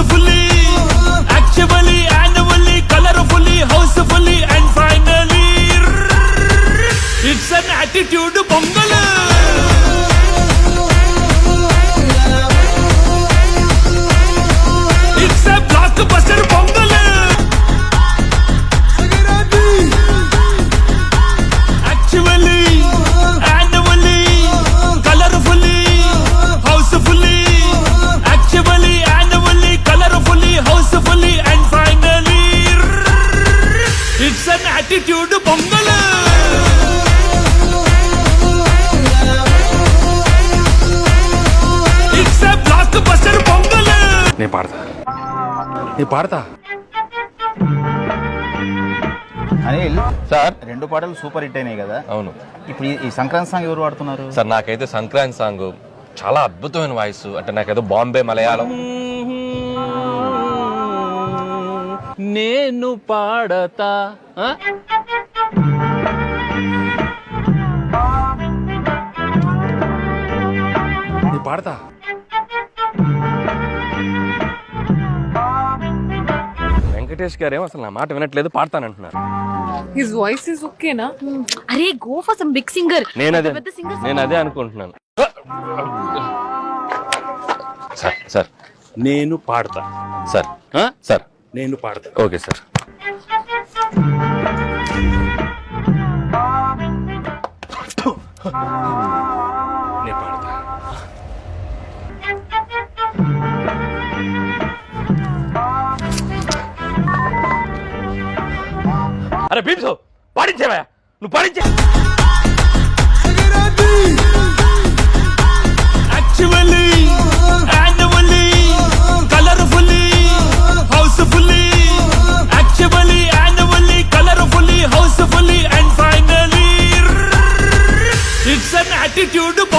Housefully actually annually colourfully housefully and finally it's an attitude Pongal it's an attitude Pongal it's a blockbuster Pongal నేను పాడతా. నేను పాడతా? Anil sir. రెండు పాటలు super hit అయినాయి కదా. అవును. ఇప్పుడు ఈ- ఈ సంక్రాంతి సాంగ్ ఎవరు పాడుతున్నారు? సార్ నాకైతే సంక్రాంతి సాంగ్ చాలా అద్భుతమైన వాయిస్. అంటే నాకేదో బాంబే మలయాళం. నేను పాడతా. పాడతా? వెంకటేష్ గారేమో అసలు నా మాట వినట్లేదు పాడతానంటున్నారు. హిస్ వాయిస్ ఇస్ ఓకేనా అరే go for some big singer. నేను అదే నేను అదే అనుకుంటున్నాను. Sir sir. నేను పాడతా. సార్? సార్. నేను పాడతా. Okay sir. నేను పాడతా. అరే భీమ్సో పాడించేవా నువ్వు పాడించే.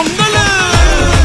పొంగల్